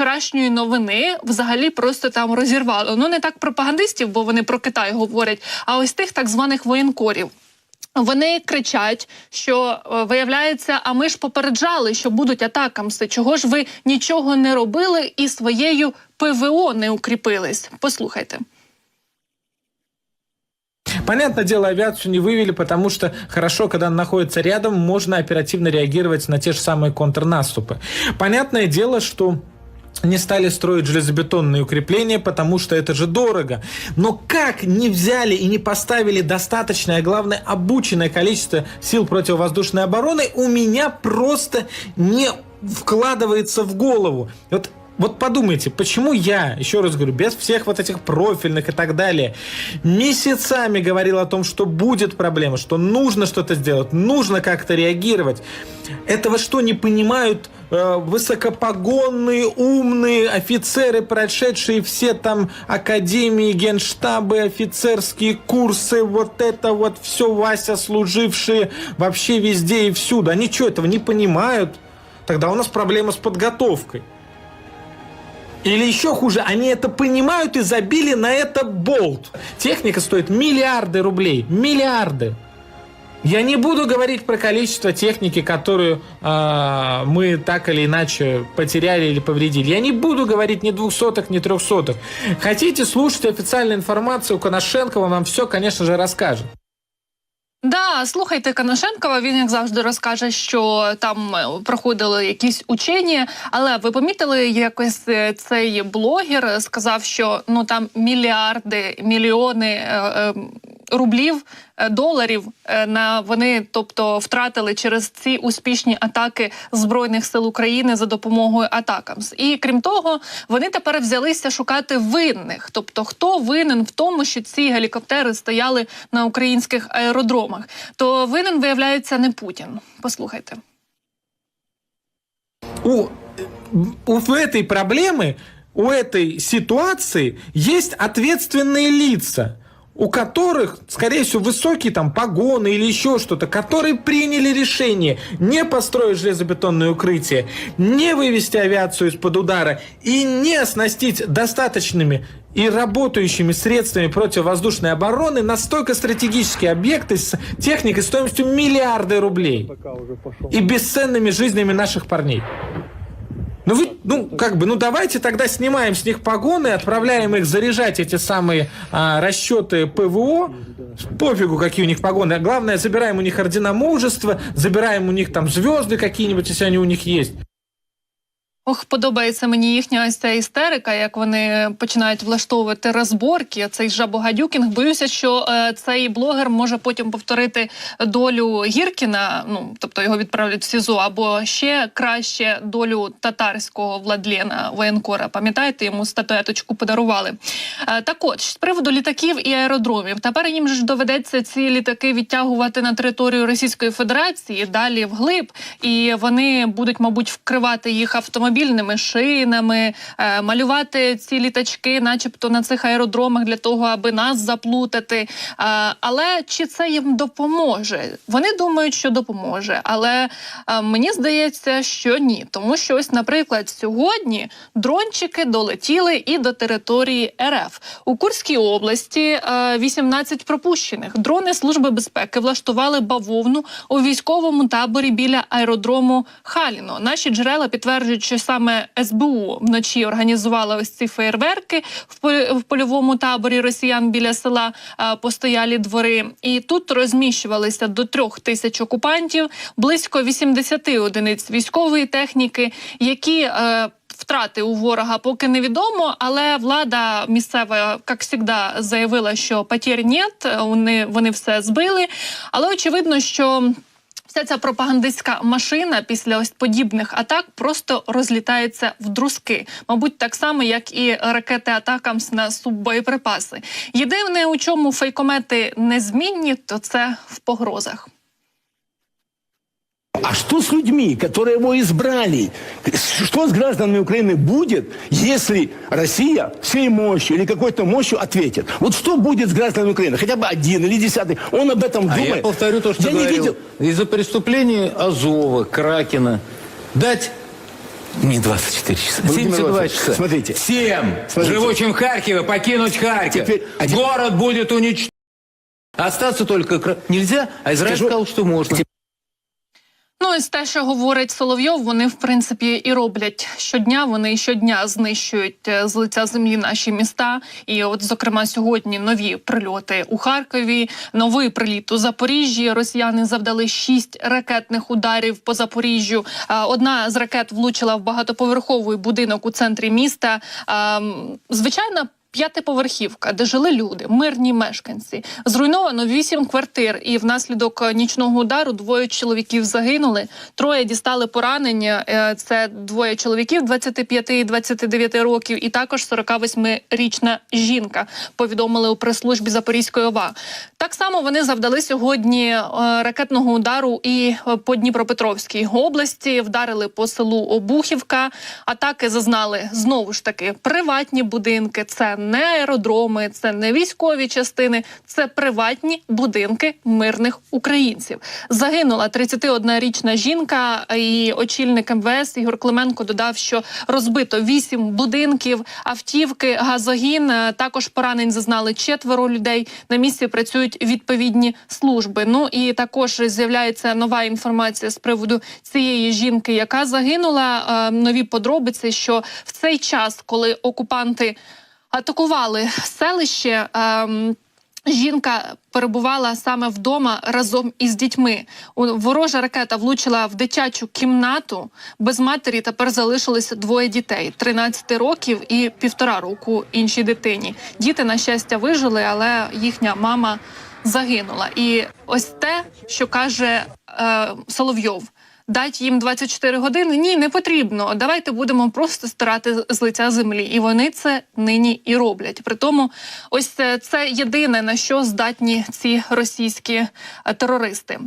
вчорашньої новини взагалі просто там розірвало. Ну не так пропагандистів, бо вони про Китай говорять, а ось тих так званих воєнкорів. Вони кричать, що е, виявляється, а ми ж попереджали, що будуть атакамси. Чого ж ви нічого не робили і своєю ПВО не укріпились? Послухайте. Понятное дело, авиацию не вывели, потому что хорошо, когда она находится рядом, можно оперативно реагировать на те же самые контрнаступы. Понятное дело, что не стали строить железобетонные укрепления, потому что это же дорого. Но как не взяли и не поставили достаточное, а главное, обученное количество сил противовоздушной обороны, у меня просто не вкладывается в голову. Вот вот подумайте, почему я, еще раз говорю, без всех вот этих профильных и так далее, месяцами говорил о том, что будет проблема, что нужно что-то сделать, нужно как-то реагировать. Этого что, не понимают э, высокопогонные, умные офицеры, прошедшие все там академии, генштабы, офицерские курсы, вот это вот все, Вася, служившие вообще везде и всюду. Они что, этого не понимают? Тогда у нас проблема с подготовкой. Или еще хуже, они это понимают и забили на это болт. Техника стоит миллиарды рублей. Миллиарды. Я не буду говорить про количество техники, которую а, мы так или иначе потеряли или повредили. Я не буду говорить ни двухсотых, ни трехсотых. Хотите слушать официальную информацию Коношенко, он вам все, конечно же, расскажет. Да, слухайте Коношенкова. Він як завжди розкаже, що там е, проходили якісь учені. Але ви помітили, якось е, цей блогер сказав, що ну там мільярди, мільйони е, е, рублів, е, доларів на вони, тобто, втратили через ці успішні атаки збройних сил України за допомогою атакамс. І крім того, вони тепер взялися шукати винних. Тобто, хто винен в тому, що ці гелікоптери стояли на українських аеродромах, то винен виявляється не Путін. Послухайте. у, у этой проблемы, у этой ситуации есть ответственные лица, У которых, скорее всего, высокие там погоны или еще что-то, которые приняли решение не построить железобетонное укрытие, не вывести авиацию из-под удара и не оснастить достаточными и работающими средствами противовоздушной обороны настолько стратегические объекты с техникой стоимостью миллиарды рублей и бесценными жизнями наших парней. Ну вы, ну как бы, ну давайте тогда снимаем с них погоны, отправляем их заряжать эти самые а, расчеты ПВО. Пофигу, какие у них погоны. А Главное, забираем у них ордена мужества, забираем у них там звезды какие-нибудь, если они у них есть. Ох, подобається мені їхня ось ця істерика, як вони починають влаштовувати розборки. Цей жабогадюкінг. Боюся, що е, цей блогер може потім повторити долю Гіркіна. Ну тобто його відправлять в СІЗО, або ще краще долю татарського Владлена воєнкора. Пам'ятаєте, йому статуеточку подарували. Е, так от з приводу літаків і аеродромів. Тепер їм ж доведеться ці літаки відтягувати на територію Російської Федерації далі вглиб, і вони будуть, мабуть, вкривати їх автомобільними шинами, е, малювати ці літачки, начебто на цих аеродромах, для того, аби нас заплутати. Е, але чи це їм допоможе? Вони думають, що допоможе, але е, мені здається, що ні, тому що ось, наприклад, сьогодні дрончики долетіли і до території РФ у Курській області. е, 18 пропущених дрони служби безпеки влаштували бавовну у військовому таборі біля аеродрому Халіно. Наші джерела підтверджують, що саме СБУ вночі організувала ось ці феєрверки в поль- польовому таборі росіян біля села Постоялі двори. І тут розміщувалися до трьох тисяч окупантів, близько 80 одиниць військової техніки, які е, Втрати у ворога поки невідомо, але влада місцева, як завжди, заявила, що потерь нет, вони, вони все збили. Але очевидно, що Вся ця пропагандистська машина після ось подібних атак просто розлітається в друзки. Мабуть, так само, як і ракети атакамс на суббоєприпаси. Єдине, у чому фейкомети незмінні, то це в погрозах. А что с людьми, которые его избрали? Что с гражданами Украины будет, если Россия всей мощью или какой-то мощью ответит? Вот что будет с гражданами Украины? Хотя бы один или десятый. Он об этом А думает. я повторю то, что Я не говорил. видел. Из-за преступлений Азова, Кракена дать Не 24 часа. Владимир 72 Владимирович, часа. смотрите. Всем Смотрите. живущим в Харькове покинуть Харьков. Теперь один- Город будет уничтожен. Остаться только нельзя, а Израиль Скажу- сказал, что можно. Ось те, що говорить Соловйов, вони в принципі і роблять щодня. Вони щодня знищують е, з лиця землі наші міста. І, от, зокрема, сьогодні нові прильоти у Харкові, новий приліт у Запоріжжі. Росіяни завдали шість ракетних ударів по Запоріжжю. Одна з ракет влучила в багатоповерховий будинок у центрі міста. Звичайна. П'ятиповерхівка, де жили люди, мирні мешканці. Зруйновано вісім квартир, і внаслідок е, нічного удару двоє чоловіків загинули. Троє дістали поранення. Е, Це двоє чоловіків 25 і 29 років, і також 48-річна жінка. Повідомили у прес-службі Запорізької ОВА. Так само вони завдали сьогодні е, ракетного удару і по Дніпропетровській області. Вдарили по селу Обухівка. Атаки зазнали знову ж таки приватні будинки. Це не аеродроми, це не військові частини, це приватні будинки мирних українців. Загинула 31-річна жінка. І очільник МВС Ігор Клименко додав, що розбито вісім будинків, автівки, газогін. Е, Також поранень зазнали четверо людей. На місці працюють відповідні служби. Ну і також з'являється нова інформація з приводу цієї жінки, яка загинула. Е, Нові подробиці, що в цей час, коли окупанти атакували селище. ем, Жінка перебувала саме вдома разом із дітьми. Ворожа ракета влучила в дитячу кімнату. Без матері тепер залишилися двоє дітей: 13 років і півтора року іншій дитині. Діти, на щастя, вижили, але їхня мама загинула. І ось те, що каже е, Соловйов. Дать їм 24 години? Ні, не потрібно. Давайте будемо просто стирати з лиця землі. І вони це нині і роблять. При тому, ось це, це єдине на що здатні ці російські е, терористи.